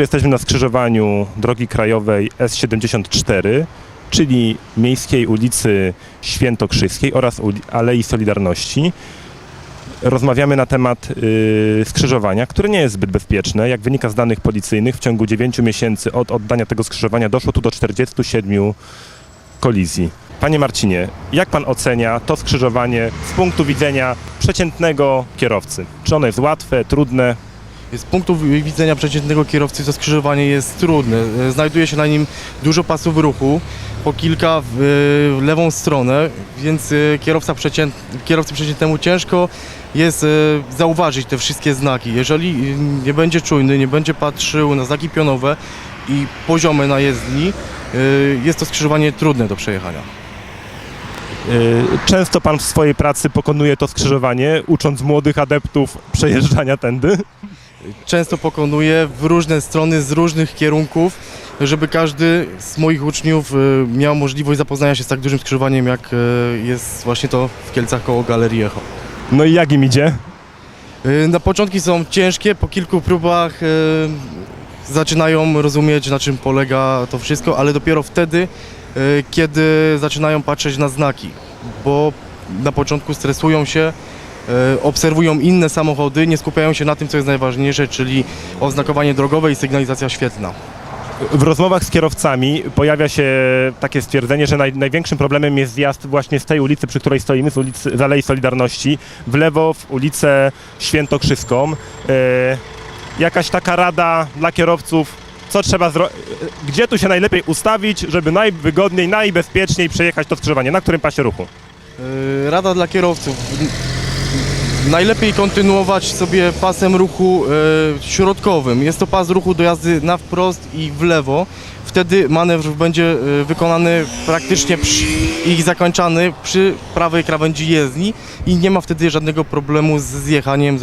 Jesteśmy na skrzyżowaniu drogi krajowej S74, czyli Miejskiej ulicy Świętokrzyskiej oraz Alei Solidarności. Rozmawiamy na temat y, skrzyżowania, które nie jest zbyt bezpieczne. Jak wynika z danych policyjnych, w ciągu 9 miesięcy od oddania tego skrzyżowania doszło tu do 47 kolizji. Panie Marcinie, jak pan ocenia to skrzyżowanie z punktu widzenia przeciętnego kierowcy? Czy ono jest łatwe, trudne? Z punktu widzenia przeciętnego kierowcy to skrzyżowanie jest trudne. E, Znajduje się na nim dużo pasów ruchu, po kilka w, w lewą stronę, więc e, kierowca przecięt, kierowcy przeciętnemu ciężko jest e, zauważyć te wszystkie znaki. Jeżeli e, nie będzie czujny, nie będzie patrzył na znaki pionowe i poziome na jezdni, e, jest to skrzyżowanie trudne do przejechania. Często pan w swojej pracy pokonuje to skrzyżowanie, ucząc młodych adeptów przejeżdżania tędy. Często pokonuję w różne strony, z różnych kierunków, żeby każdy z moich uczniów y, miał możliwość zapoznania się z tak dużym skrzyżowaniem, jak y, jest właśnie to w Kielcach koło Galerii Echo. No i jak im idzie? Y, Na początki są ciężkie, po kilku próbach zaczynają rozumieć, na czym polega to wszystko, ale dopiero wtedy, kiedy zaczynają patrzeć na znaki, bo na początku stresują się, obserwują inne samochody, nie skupiają się na tym, co jest najważniejsze, czyli oznakowanie drogowe i sygnalizacja świetlna. W rozmowach z kierowcami pojawia się takie stwierdzenie, że naj, największym problemem jest zjazd właśnie z tej ulicy, przy której stoimy, z, ulicy, z Alei Solidarności, w lewo w ulicę Świętokrzyską. E, jakaś taka rada dla kierowców, co trzeba zrobić, gdzie tu się najlepiej ustawić, żeby najwygodniej, najbezpieczniej przejechać to skrzyżowanie, na którym pasie ruchu? Rada dla kierowców. Najlepiej kontynuować sobie pasem ruchu y, środkowym. Jest to pas ruchu do jazdy na wprost i w lewo. Wtedy manewr będzie y, wykonany praktycznie przy, i zakończany przy prawej krawędzi jezdni i nie ma wtedy żadnego problemu z zjechaniem.